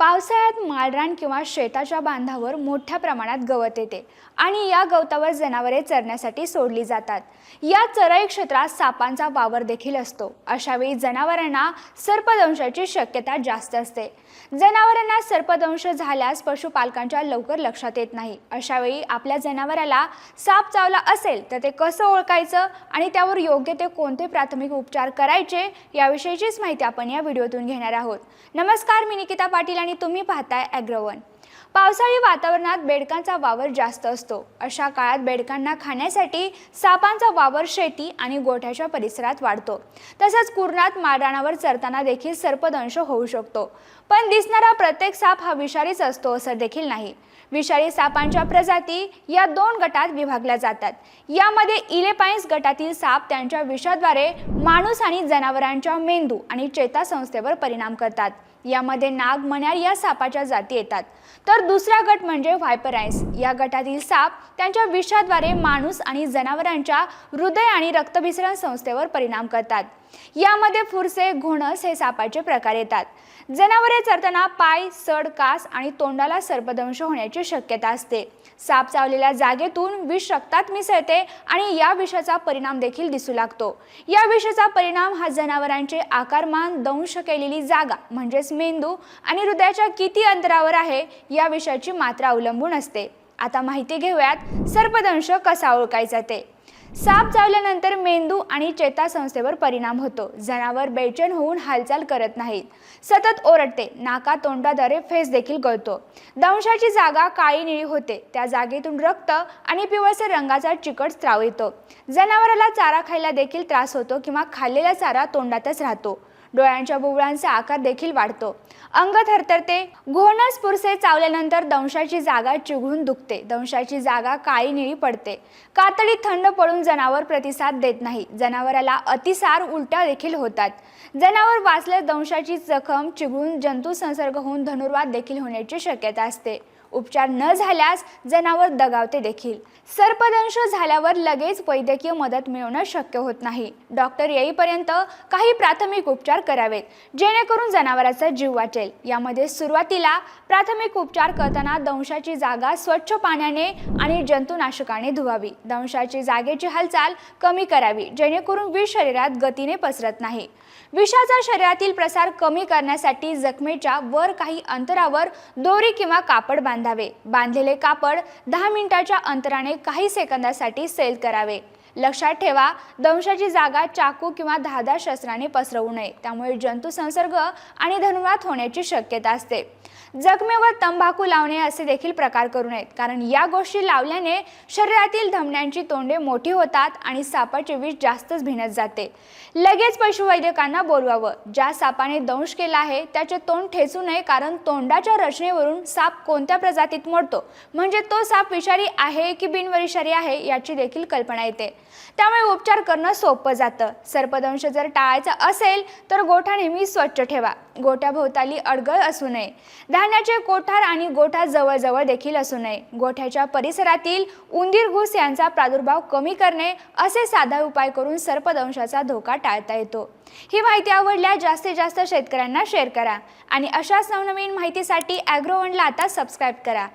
पावसाळ्यात माळरान किंवा शेताच्या बांधावर मोठ्या प्रमाणात गवत येते आणि या गवतावर जनावरे चरण्यासाठी सोडली जातात. या चराई क्षेत्रात सापांचा वावर देखील असतो. अशावेळी जनावरांना सर्पदंशाची शक्यता जास्त असते. जनावरांना सर्पदंश झाल्यास पशुपालकांच्या लवकर लक्षात येत नाही. अशावेळी आपल्या जनावराला साप चावला असेल तर ते कसं ओळखायचं आणि त्यावर योग्य ते कोणते प्राथमिक उपचार करायचे याविषयीचीच माहिती आपण या व्हिडिओतून घेणार आहोत. नमस्कार मी निकिता पाटील आणि तुम्ही पाहताय ॲग्रोवन पावसाळी वातावरणात बेडकांचा वावर जास्त असतो. अशा काळात बेडकांना खाण्यासाठी सापांचा वावर शेती आणि गोठ्याच्या परिसरात वाढतो. तसंच कुरणात माळरानावर चरताना देखील सर्पदंश होऊ शकतो. पण दिसणारा प्रत्येक साप हा विषारीच असतो असं देखील नाही. विषारी सापांच्या प्रजाती या दोन गटात विभागल्या जातात. यामध्ये इलेपाईन्स गटातील साप त्यांच्या विषाद्वारे माणूस आणि जनावरांच्या मेंदू आणि चेतासंस्थेवर परिणाम करतात. यामध्ये नाग मण्यार या सापाच्या जाती येतात. तर दुसरा गट म्हणजे व्हायपरायस या गटातील साप त्यांच्या विषाद्वारे माणूस आणि जनावरांच्या हृदय आणि रक्तभिसरण संस्थेवर परिणाम करतात. यामध्ये फुरसे घोणस हे सापाचे प्रकार येतात. जनावरे चरताना पाय सड कास आणि तोंडाला सर्पदंश होण्याची शक्यता असते. साप चावलेल्या जागेतून विष रक्तात मिसळते आणि या विषाचा परिणाम देखील दिसू लागतो. या विषाचा परिणाम हा जनावरांचे आकारमान दंश केलेली जागा म्हणजेच मेंदू आणि हृदयाच्या किती अंतरावर आहे या विषयाची मात्रा अवलंबून असते. आता माहिती घेऊयात सर्पदंश कसा ओळखायचा ते. साप चावल्यानंतर मेंदू आणि चेतासंस्थेवर परिणाम होतो. जनावर बेचैन होऊन हालचाल करत नाहीत. सतत ओरडते नाका तोंडाद्वारे फेस देखील गळतो. दंशाची जागा काळी निळी होते. त्या जागेतून रक्त आणि पिवळसर रंगाचा चिकट स्त्राव येतो. जनावराला चारा खायला देखील त्रास होतो किंवा खाल्लेला चारा तोंडातच राहतो. डोळ्यांच्या बुबळांचा आकार देखील वाढतो. अंग थरथरते घोणस पुरसे चावल्यानंतर दंशाची जागा चिघळून दुखते. दंशाची जागा काळी निळी पडते. कातडी थंड पडून जनावर प्रतिसाद देत नाही. जनावराला अतिसार उलट्या देखील होतात. जनावर वाचल्यास दंशाची जखम चिघळून जंतू संसर्ग होऊन धनुर्वाद देखील होण्याची शक्यता असते. उपचार न झाल्यास जनावर दगावते देखील. सर्पदंश झाल्यावर लगेच वैद्यकीय मदत मिळवणं शक्य होत नाही. डॉक्टर येईपर्यंत काही प्राथमिक उपचार करावेत जेणेकरून जनावराचा जीव वाचेल. यामध्ये सुरुवातीला प्राथमिक उपचार करताना दंशाची जागा स्वच्छ पाण्याने आणि जंतुनाशकाने धुवावी. दंशाची जागेची हालचाल कमी करावी जेणेकरून विष शरीरात गतीने पसरत नाही. विषाचा शरीरातील प्रसार कमी करण्यासाठी जखमेच्या वर काही अंतरावर दोरी किंवा कापड बांध बांधावे. बांधलेले कापड दहा मिनिटाच्या अंतराने काही सेकंदासाठी सेल करावे. लक्षात ठेवा दंशाची जागा चाकू किंवा धादा शस्त्राने पसरवू नये. त्यामुळे जंतू संसर्ग आणि धनुवात होण्याची शक्यता असते. जखमेवर तंबाखू लावणे असे देखील प्रकार करू नयेत. कारण या गोष्टी लावल्याने शरीरातील धमन्यांची तोंडे मोठी होतात आणि सापाचे विष जास्तच भिनत जाते. लगेच पशुवैद्यकांना बोलवावं. ज्या सापाने दंश केला आहे त्याचे तोंड ठेचू नये कारण तोंडाच्या रचनेवरून साप कोणत्या प्रजातीत मोडतो? म्हणजे तो साप विषारी आहे की बिनविषारी आहे याची देखील कल्पना येते. त्यामुळे उपचार करणं सोपं जातं. सर्पदंश जर टाळायचा असेल तर गोठा नेहमी स्वच्छ ठेवा. गोठ्याभोवताली अडगळ असू नये. धान्याचे कोठार आणि गोठा जवळजवळ देखील असू नये. गोठ्याच्या परिसरातील उंदीर घुस यांचा प्रादुर्भाव कमी करणे असे साधा उपाय करून सर्पदंशाचा धोका टाळता येतो. ही माहिती आवडल्यास जास्तीत जास्त शेतकऱ्यांना शेअर करा. आणि अशाच नवनवीन माहितीसाठी ॲग्रोवनला आता सबस्क्राईब करा.